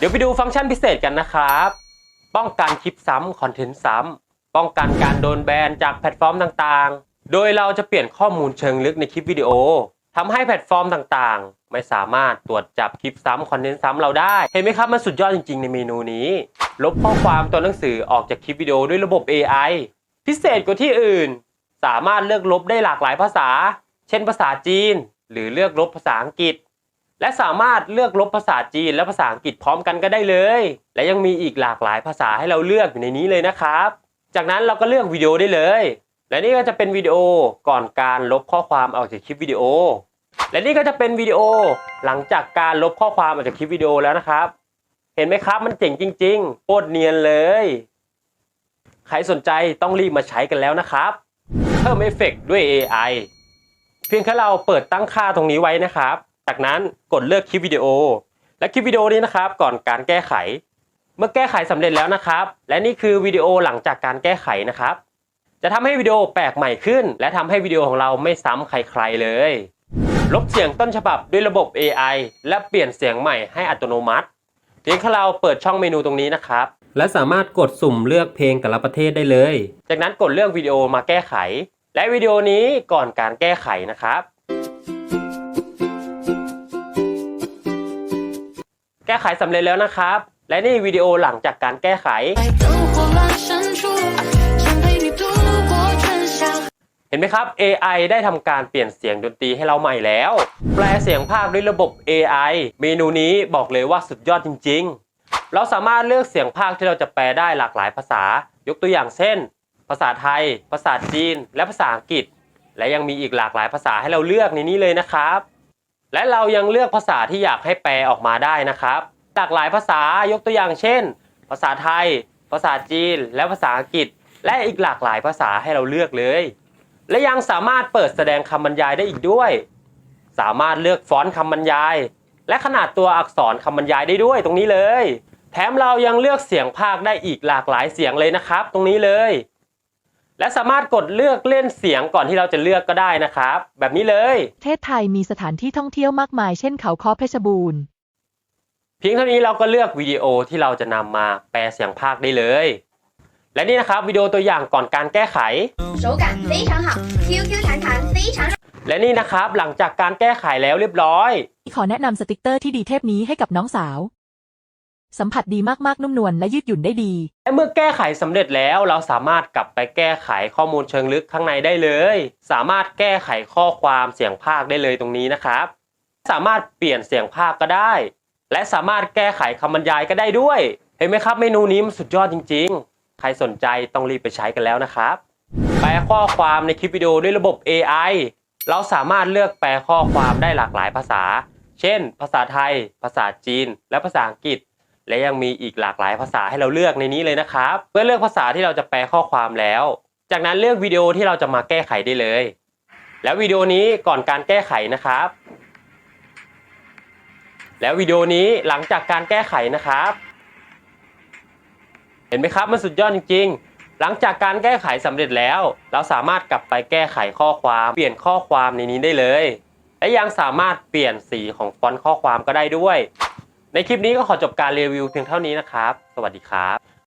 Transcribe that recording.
เดี๋ยวไปดูฟังก์ชันพิเศษกันนะครับ ป้องกันคลิปซ้ำคอนเทนต์ซ้ำป้องกันการโดนแบนจากแพลตฟอร์มต่างๆ โดยเราจะเปลี่ยนข้อมูลเชิงลึกในคลิปวิดีโอทำให้แพลตฟอร์มต่างๆ ไม่สามารถตรวจจับคลิปซ้ำคอนเทนต์ซ้ำเราได้ เห็นไหมครับ มันสุดยอดจริงๆ ในเมนูนี้ ลบข้อความตัวหนังสือออกจากคลิปวิดีโอด้วยระบบ AI พิเศษกว่าที่อื่น สามารถเลือกลบได้หลากหลายภาษา เช่นภาษาจีน หรือเลือกลบภาษาอังกฤษ และสามารถเลือกลบภาษาจีนและภาษาอังกฤษพร้อมกันก็ได้เลย และยังมีอีกหลากหลายภาษาให้เราเลือกอยู่ในนี้เลยนะครับ จากนั้นเราก็เลือกวิดีโอได้เลย และนี่ก็จะเป็นวิดีโอก่อนการลบข้อความออกจากคลิปวิดีโอ และนี่ก็จะเป็นวิดีโอหลังจากการลบข้อความออกจากคลิปวิดีโอแล้วนะครับ เห็นไหมครับมันเจ๋งจริงๆโคตรเนียนเลย ใครสนใจต้องรีบมาใช้กันแล้วนะครับ เพิ่มเอฟเฟกต์ด้วย AI เพียงแค่เราเปิดตั้งค่าตรงนี้ไว้นะครับ จากนั้นกดเลือกคลิปวิดีโอ และคลิปวิดีโอนี้นะครับ ก่อนการแก้ไข เมื่อแก้ไขสำเร็จแล้วนะครับ และนี่คือวิดีโอหลังจากการแก้ไขนะครับ จะทำให้วิดีโอแปลกใหม่ขึ้น และทำให้วิดีโอของเราไม่ซ้ำใครๆเลย ลบเสียงต้นฉบับด้วยระบบ AI และเปลี่ยนเสียงใหม่ให้อัตโนมัติเพียงแค่เราเปิดช่องเมนูตรงนี้นะครับ และสามารถกดสุ่มเลือกเพลงแต่ละประเทศได้เลย จากนั้นกดเลือกวิดีโอมาแก้ไข และวิดีโอนี้ก่อนการแก้ไขนะครับ แก้ไขสำเร็จแล้วนะครับ และนี่วิดีโอหลังจากการแก้ไข เห็นไหมครับ AI ได้ทำการเปลี่ยนเสียงดนตรีให้เราใหม่แล้ว แปลเสียงภาคด้วยระบบ AI เมนูนี้บอกเลยว่าสุดยอดจริง ๆ เราสามารถเลือกเสียงภาคที่เราจะแปลได้หลากหลายภาษา ยกตัวอย่างเช่น ภาษาไทย ภาษาจีน และภาษาอังกฤษ และยังมีอีกหลากหลายภาษาให้เราเลือกในนี้เลยนะครับ และเรายังเลือกภาษาที่อยากให้แปลออกมาได้นะครับหลากหลายภาษายกตัวอย่างเช่น ภาษาไทย ภาษาจีน และภาษาอังกฤษ และอีกหลากหลายภาษาให้เราเลือกเลย และยังสามารถเปิดแสดงคำบรรยายได้อีกด้วย สามารถเลือกฟอนต์คำบรรยาย และขนาดตัวอักษรคำบรรยายได้ด้วยตรงนี้เลย แถมเรายังเลือกเสียงภาคได้อีกหลากหลายเสียงเลยนะครับ ตรงนี้เลย และสามารถกดเลือกเล่นเสียงก่อนที่เราจะเลือกก็ได้นะครับ แบบนี้เลย ประเทศไทยมีสถานที่ท่องเที่ยวมากมาย เช่นเขาค้อเพชรบูรณ์ เพียงเท่านี้เราก็เลือกวิดีโอที่เราจะนำมาแปลเสียงภาคได้เลย และนี่นะครับวิดีโอตัวอย่างก่อนการแก้ไข 手感非常好，QQ 弹弹非常 และนี่นะครับหลังจากการแก้ไขแล้วเรียบร้อย ขอแนะนำสติกเตอร์ที่ดีเทพนี้ให้กับน้องสาว สัมผัสดีมากๆ นุ่มนวลและยืดหยุ่นได้ดี และเมื่อแก้ไขสำเร็จแล้วเราสามารถกลับไปแก้ไขข้อมูลเชิงลึกข้างในได้เลย สามารถแก้ไขข้อความเสียงภาคได้เลยตรงนี้นะครับ สามารถเปลี่ยนเสียงภาคก็ได้ และสามารถแก้ไขคำบรรยายก็ได้ด้วย เห็นไหมครับเมนูนี้มันสุดยอดจริง ๆ ใครสนใจต้องรีบไปใช้กันแล้วนะครับ แปลข้อความในคลิปวิดีโอด้วยระบบ AI เราสามารถเลือกแปลข้อความได้หลากหลายภาษา เช่น ภาษาไทย ภาษาจีน และภาษาอังกฤษ และยังมีอีกหลากหลายภาษาให้เราเลือกในนี้เลยนะครับ เมื่อเลือกภาษาที่เราจะแปลข้อความแล้ว จากนั้นเลือกวิดีโอที่เราจะมาแก้ไขได้เลย แล้ววิดีโอนี้ก่อนการแก้ไขนะครับ แล้ววิดีโอนี้หลังจากการแก้ไขนะครับ เห็นไหมครับมันสุดยอดจริง ๆ หลังจากการแก้ไขสำเร็จแล้ว เราสามารถกลับไปแก้ไขข้อความ เปลี่ยนข้อความในนี้ได้เลย และยังสามารถเปลี่ยนสีของฟอนต์ข้อความก็ได้ด้วย ในคลิปนี้ก็ขอจบการรีวิวเพียงเท่านี้นะครับ สวัสดีครับ